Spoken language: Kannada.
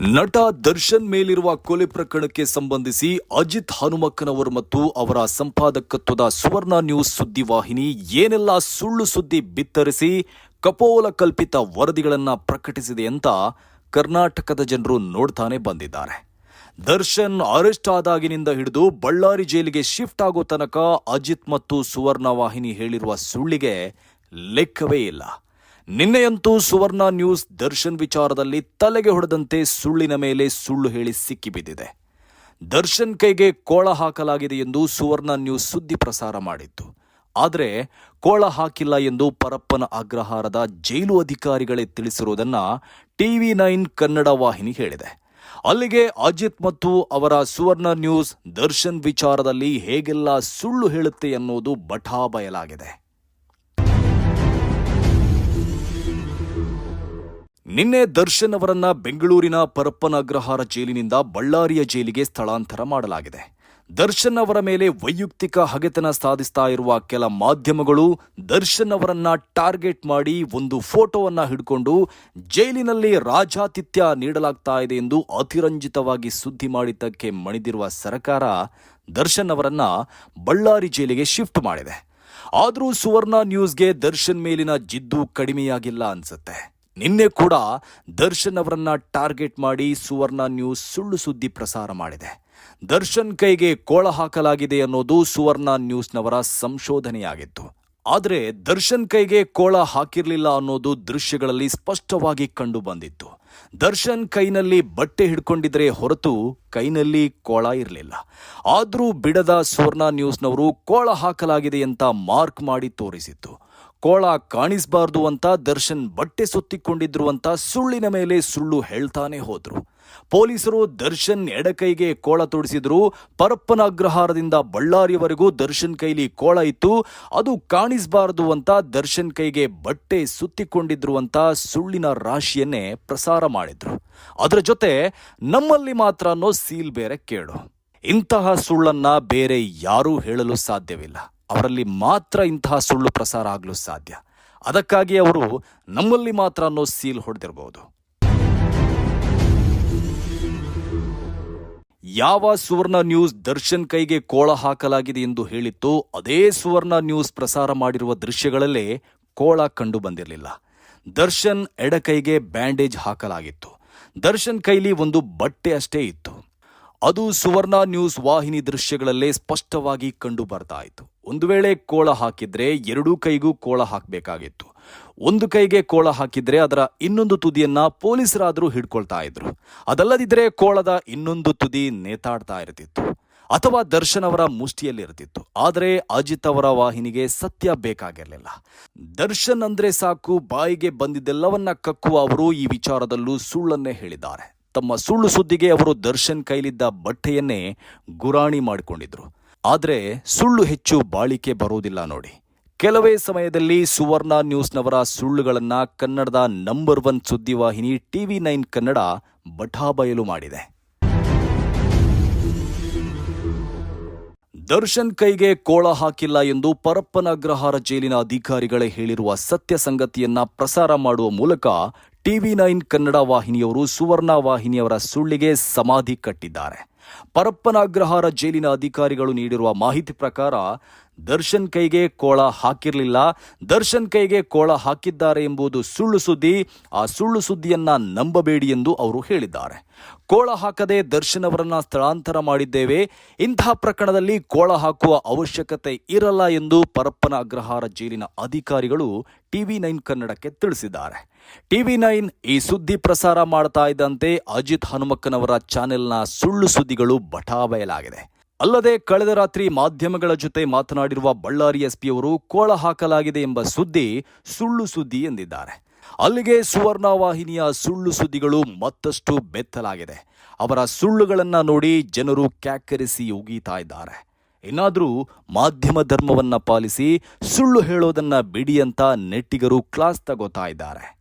ನಟ ದರ್ಶನ್ ಮೇಲಿರುವ ಕೊಲೆ ಪ್ರಕರಣಕ್ಕೆ ಸಂಬಂಧಿಸಿ ಅಜಿತ್ ಹನುಮಕ್ಕನವರು ಮತ್ತು ಅವರ ಸಂಪಾದಕತ್ವದ ಸುವರ್ಣ ನ್ಯೂಸ್ ಸುದ್ದಿವಾಹಿನಿ ಏನೆಲ್ಲ ಸುಳ್ಳು ಸುದ್ದಿ ಬಿತ್ತರಿಸಿ ಕಪೋಲ ಕಲ್ಪಿತ ವರದಿಗಳನ್ನು ಪ್ರಕಟಿಸಿದೆ ಅಂತ ಕರ್ನಾಟಕದ ಜನರು ನೋಡ್ತಾನೆ ಬಂದಿದ್ದಾರೆ. ದರ್ಶನ್ ಅರೆಸ್ಟ್ ಆದಾಗಿನಿಂದ ಹಿಡಿದು ಬಳ್ಳಾರಿ ಜೈಲಿಗೆ ಶಿಫ್ಟ್ ಆಗೋ ತನಕ ಅಜಿತ್ ಮತ್ತು ಸುವರ್ಣ ವಾಹಿನಿ ಹೇಳಿರುವ ಸುಳ್ಳಿಗೆ ಲೆಕ್ಕವೇ ಇಲ್ಲ. ನಿನ್ನೆಯಂತೂ ಸುವರ್ಣ ನ್ಯೂಸ್ ದರ್ಶನ್ ವಿಚಾರದಲ್ಲಿ ತಲೆಗೆ ಹೊಡೆದಂತೆ ಸುಳ್ಳಿನ ಮೇಲೆ ಸುಳ್ಳು ಹೇಳಿ ಸಿಕ್ಕಿಬಿದ್ದಿದೆ. ದರ್ಶನ್ ಕೈಗೆ ಕೋಳ ಹಾಕಲಾಗಿದೆ ಎಂದು ಸುವರ್ಣ ನ್ಯೂಸ್ ಸುದ್ದಿ ಪ್ರಸಾರ ಮಾಡಿತ್ತು. ಆದರೆ ಕೋಳ ಹಾಕಿಲ್ಲ ಎಂದು ಪರಪ್ಪನ ಅಗ್ರಹಾರದ ಜೈಲು ಅಧಿಕಾರಿಗಳೇ ತಿಳಿಸಿರುವುದನ್ನ ಟಿವಿ ನೈನ್ ಕನ್ನಡ ವಾಹಿನಿ ಹೇಳಿದೆ. ಅಲ್ಲಿಗೆ ಅಜಿತ್ ಮತ್ತು ಅವರ ಸುವರ್ಣ ನ್ಯೂಸ್ ದರ್ಶನ್ ವಿಚಾರದಲ್ಲಿ ಹೇಗೆಲ್ಲ ಸುಳ್ಳು ಹೇಳುತ್ತೆ ಅನ್ನೋದು ಬಠಾ ನಿನ್ನೆ ದರ್ಶನ್ ಅವರನ್ನ ಬೆಂಗಳೂರಿನ ಪರಪ್ಪನಗ್ರಹಾರ ಜೈಲಿನಿಂದ ಬಳ್ಳಾರಿಯ ಜೈಲಿಗೆ ಸ್ಥಳಾಂತರ ಮಾಡಲಾಗಿದೆ. ದರ್ಶನ್ ಅವರ ಮೇಲೆ ವೈಯಕ್ತಿಕ ಹಗೆತನ ಸಾಧಿಸ್ತಾ ಇರುವ ಕೆಲ ಮಾಧ್ಯಮಗಳು ದರ್ಶನ್ ಅವರನ್ನ ಟಾರ್ಗೆಟ್ ಮಾಡಿ ಒಂದು ಫೋಟೋವನ್ನ ಹಿಡ್ಕೊಂಡು ಜೈಲಿನಲ್ಲಿ ರಾಜಾತಿಥ್ಯ ನೀಡಲಾಗ್ತಾ ಇದೆ ಎಂದು ಅತಿರಂಜಿತವಾಗಿ ಸುದ್ದಿ ಮಾಡಿದ್ದಕ್ಕೆ ಮಣಿದಿರುವ ಸರ್ಕಾರ ದರ್ಶನ್ ಅವರನ್ನ ಬಳ್ಳಾರಿ ಜೈಲಿಗೆ ಶಿಫ್ಟ್ ಮಾಡಿದೆ. ಆದರೂ ಸುವರ್ಣ ನ್ಯೂಸ್ಗೆ ದರ್ಶನ್ ಮೇಲಿನ ಜಿದ್ದು ಕಡಿಮೆಯಾಗಿಲ್ಲ ಅನ್ಸುತ್ತೆ. ನಿನ್ನೆ ಕೂಡ ದರ್ಶನ್ ಅವರನ್ನ ಟಾರ್ಗೆಟ್ ಮಾಡಿ ಸುವರ್ಣ ನ್ಯೂಸ್ ಸುಳ್ಳು ಸುದ್ದಿ ಪ್ರಸಾರ ಮಾಡಿದೆ. ದರ್ಶನ್ ಕೈಗೆ ಕೋಳ ಹಾಕಲಾಗಿದೆ ಅನ್ನೋದು ಸುವರ್ಣ ನ್ಯೂಸ್ನವರ ಸಂಶೋಧನೆಯಾಗಿತ್ತು. ಆದರೆ ದರ್ಶನ್ ಕೈಗೆ ಕೋಳ ಹಾಕಿರಲಿಲ್ಲ ಅನ್ನೋದು ದೃಶ್ಯಗಳಲ್ಲಿ ಸ್ಪಷ್ಟವಾಗಿ ಕಂಡು ಬಂದಿತ್ತು. ದರ್ಶನ್ ಕೈನಲ್ಲಿ ಬಟ್ಟೆ ಹಿಡ್ಕೊಂಡಿದ್ರೆ ಹೊರತು ಕೈನಲ್ಲಿ ಕೋಳ ಇರಲಿಲ್ಲ. ಆದರೂ ಬಿಡದ ಸುವರ್ಣ ನ್ಯೂಸ್ನವರು ಕೋಳ ಹಾಕಲಾಗಿದೆ ಅಂತ ಮಾರ್ಕ್ ಮಾಡಿ ತೋರಿಸಿತ್ತು. ಕೋಳ ಕಾಣಿಸಬಾರ್ದು ಅಂತ ದರ್ಶನ್ ಬಟ್ಟೆ ಸುತ್ತಿಕೊಂಡಿದ್ರು ಅಂತ ಸುಳ್ಳಿನ ಮೇಲೆ ಸುಳ್ಳು ಹೇಳ್ತಾನೆ ಹೋದ್ರು. ಪೊಲೀಸರು ದರ್ಶನ್ ಎಡಕೈಗೆ ಕೋಳ ತೊಡಿಸಿದ್ರು. ಪರಪ್ಪನ ಅಗ್ರಹಾರದಿಂದ ಬಳ್ಳಾರಿಯವರೆಗೂ ದರ್ಶನ್ ಕೈಲಿ ಕೋಳ ಇತ್ತು. ಅದು ಕಾಣಿಸಬಾರದು ಅಂತ ದರ್ಶನ್ ಕೈಗೆ ಬಟ್ಟೆ ಸುತ್ತಿಕೊಂಡಿದ್ರು ಅಂತ ಸುಳ್ಳಿನ ರಾಶಿಯನ್ನೇ ಪ್ರಸಾರ ಮಾಡಿದ್ರು. ಅದರ ಜೊತೆ ನಮ್ಮಲ್ಲಿ ಮಾತ್ರ ಅನ್ನೋ ಸೀಲ್ ಬೇರೆ ಕೇಳು. ಇಂತಹ ಸುಳ್ಳನ್ನ ಬೇರೆ ಯಾರೂ ಹೇಳಲು ಸಾಧ್ಯವಿಲ್ಲ. ಅವರಲ್ಲಿ ಮಾತ್ರ ಇಂತಹ ಸುಳ್ಳು ಪ್ರಸಾರ ಆಗಲು ಸಾಧ್ಯ. ಅದಕ್ಕಾಗಿ ಅವರು ನಮ್ಮಲ್ಲಿ ಮಾತ್ರ ಅನ್ನೋ ಸೀಲ್ ಹೊಡೆದಿರಬಹುದು ಯಾವ ಸುವರ್ಣ ನ್ಯೂಸ್ ದರ್ಶನ್ ಕೈಗೆ ಕೋಳ ಹಾಕಲಾಗಿದೆ ಎಂದು ಹೇಳಿತ್ತು ಅದೇ ಸುವರ್ಣ ನ್ಯೂಸ್ ಪ್ರಸಾರ ಮಾಡಿರುವ ದೃಶ್ಯಗಳಲ್ಲೇ ಕೋಳ ಕಂಡು ಬಂದಿರಲಿಲ್ಲ. ದರ್ಶನ್ ಎಡಕೈಗೆ ಬ್ಯಾಂಡೇಜ್ ಹಾಕಲಾಗಿತ್ತು. ದರ್ಶನ್ ಕೈಲಿ ಒಂದು ಬಟ್ಟೆ ಅಷ್ಟೇ ಇತ್ತು. ಅದು ಸುವರ್ಣ ನ್ಯೂಸ್ ವಾಹಿನಿ ದೃಶ್ಯಗಳಲ್ಲೇ ಸ್ಪಷ್ಟವಾಗಿ ಕಂಡು ಬರ್ತಾ ಇತ್ತು. ಒಂದು ವೇಳೆ ಕೋಳ ಹಾಕಿದ್ರೆ ಎರಡೂ ಕೈಗೂ ಕೋಳ ಹಾಕಬೇಕಾಗಿತ್ತು. ಒಂದು ಕೈಗೆ ಕೋಳ ಹಾಕಿದ್ರೆ ಅದರ ಇನ್ನೊಂದು ತುದಿಯನ್ನ ಪೊಲೀಸರಾದರೂ ಹಿಡ್ಕೊಳ್ತಾ ಇದ್ರು. ಅದಲ್ಲದಿದ್ರೆ ಕೋಳದ ಇನ್ನೊಂದು ತುದಿ ನೇತಾಡ್ತಾ ಇರ್ತಿತ್ತು. ಅಥವಾ ದರ್ಶನ್ ಅವರ ಮುಷ್ಟಿಯಲ್ಲಿರ್ತಿತ್ತು ಆದರೆ ಅಜಿತ್ ಅವರ ವಾಹಿನಿಗೆ ಸತ್ಯ ಬೇಕಾಗಿರಲಿಲ್ಲ. ದರ್ಶನ್ ಅಂದ್ರೆ ಸಾಕು, ಬಾಯಿಗೆ ಬಂದಿದ್ದೆಲ್ಲವನ್ನ ಕಕ್ಕುವ ಅವರು ಈ ವಿಚಾರದಲ್ಲೂ ಸುಳ್ಳನ್ನೇ ಹೇಳಿದ್ದಾರೆ. ತಮ್ಮ ಸುಳ್ಳು ಸುದ್ದಿಗೆ ಅವರು ದರ್ಶನ್ ಕೈಲಿದ್ದ ಬಟ್ಟೆಯನ್ನೇ ಗುರಾಣಿ ಮಾಡಿಕೊಂಡಿದ್ರು. ಆದರೆ ಸುಳ್ಳು ಹೆಚ್ಚು ಬಾಳಿಕೆ ಬರೋದಿಲ್ಲ ನೋಡಿ. ಕೆಲವೇ ಸಮಯದಲ್ಲಿ ಸುವರ್ಣ ನ್ಯೂಸ್ನವರ ಸುಳ್ಳುಗಳನ್ನು ಕನ್ನಡದ ನಂಬರ್ ಒನ್ ಸುದ್ದಿವಾಹಿನಿ ಟಿವಿ ನೈನ್ ಕನ್ನಡ ಬಠಾಬಯಲು ಮಾಡಿದೆ. ದರ್ಶನ್ ಕೈಗೆ ಕೋಳ ಹಾಕಿಲ್ಲ ಎಂದು ಪರಪ್ಪನ ಅಗ್ರಹಾರ ಜೈಲಿನ ಅಧಿಕಾರಿಗಳೇ ಹೇಳಿರುವ ಸತ್ಯ ಸಂಗತಿಯನ್ನ ಪ್ರಸಾರ ಮಾಡುವ ಮೂಲಕ ಟಿವಿ ನೈನ್ ಕನ್ನಡ ವಾಹಿನಿಯವರು ಸುವರ್ಣ ವಾಹಿನಿಯವರ ಸುಳ್ಳಿಗೆ ಸಮಾಧಿ ಕಟ್ಟಿದ್ದಾರೆ. ಪರಪ್ಪನ ಅಗ್ರಹಾರ ಜೈಲಿನ ಅಧಿಕಾರಿಗಳು ನೀಡಿರುವ ಮಾಹಿತಿ ಪ್ರಕಾರ ದರ್ಶನ್ ಕೈಗೆ ಕೋಳ ಹಾಕಿರಲಿಲ್ಲ. ದರ್ಶನ್ ಕೈಗೆ ಕೋಳ ಹಾಕಿದ್ದಾರೆ ಎಂಬುದು ಸುಳ್ಳು ಸುದ್ದಿ. ಆ ಸುಳ್ಳು ಸುದ್ದಿಯನ್ನ ನಂಬಬೇಡಿ ಎಂದು ಅವರು ಹೇಳಿದ್ದಾರೆ. ಕೋಳ ಹಾಕದೆ ದರ್ಶನ್ ಅವರನ್ನ ಸ್ಥಳಾಂತರ ಮಾಡಿದ್ದೇವೆ. ಇಂತಹ ಪ್ರಕರಣದಲ್ಲಿ ಕೋಳ ಹಾಕುವ ಅವಶ್ಯಕತೆ ಇರಲ್ಲ ಎಂದು ಪರಪ್ಪನ ಅಗ್ರಹಾರ ಜೈಲಿನ ಅಧಿಕಾರಿಗಳು ಟಿವಿ ನೈನ್ ಕನ್ನಡಕ್ಕೆ ತಿಳಿಸಿದ್ದಾರೆ. ಟಿವಿ ನೈನ್ ಈ ಸುದ್ದಿ ಪ್ರಸಾರ ಮಾಡ್ತಾ ಇದ್ದಂತೆ ಅಜಿತ್ ಹನುಮಕ್ಕನವರ ಚಾನೆಲ್ನ ಸುಳ್ಳು ಸುದ್ದಿಗಳು ಬಟಾಬಯಲಾಗಿದೆ. ಅಲ್ಲದೆ ಕಳೆದ ರಾತ್ರಿ ಮಾಧ್ಯಮಗಳ ಜೊತೆ ಮಾತನಾಡಿರುವ ಬಳ್ಳಾರಿ ಎಸ್ಪಿಯವರು ಕೋಳ ಹಾಕಲಾಗಿದೆ ಎಂಬ ಸುದ್ದಿ ಸುಳ್ಳು ಸುದ್ದಿ ಎಂದಿದ್ದಾರೆ. ಅಲ್ಲಿಗೆ ಸುವರ್ಣ ವಾಹಿನಿಯ ಸುಳ್ಳು ಸುದ್ದಿಗಳು ಮತ್ತಷ್ಟು ಬೆತ್ತಲಾಗಿದೆ. ಅವರ ಸುಳ್ಳುಗಳನ್ನ ನೋಡಿ ಜನರು ಕ್ಯಾಕರಿಸಿ ಉಗೀತಾ ಇದ್ದಾರೆ. ಇನ್ನಾದರೂ ಮಾಧ್ಯಮ ಧರ್ಮವನ್ನ ಪಾಲಿಸಿ ಸುಳ್ಳು ಹೇಳೋದನ್ನ ಬಿಡಿ ಅಂತ ನೆಟ್ಟಿಗರು ಕ್ಲಾಸ್ ತಗೋತಾ ಇದ್ದಾರೆ.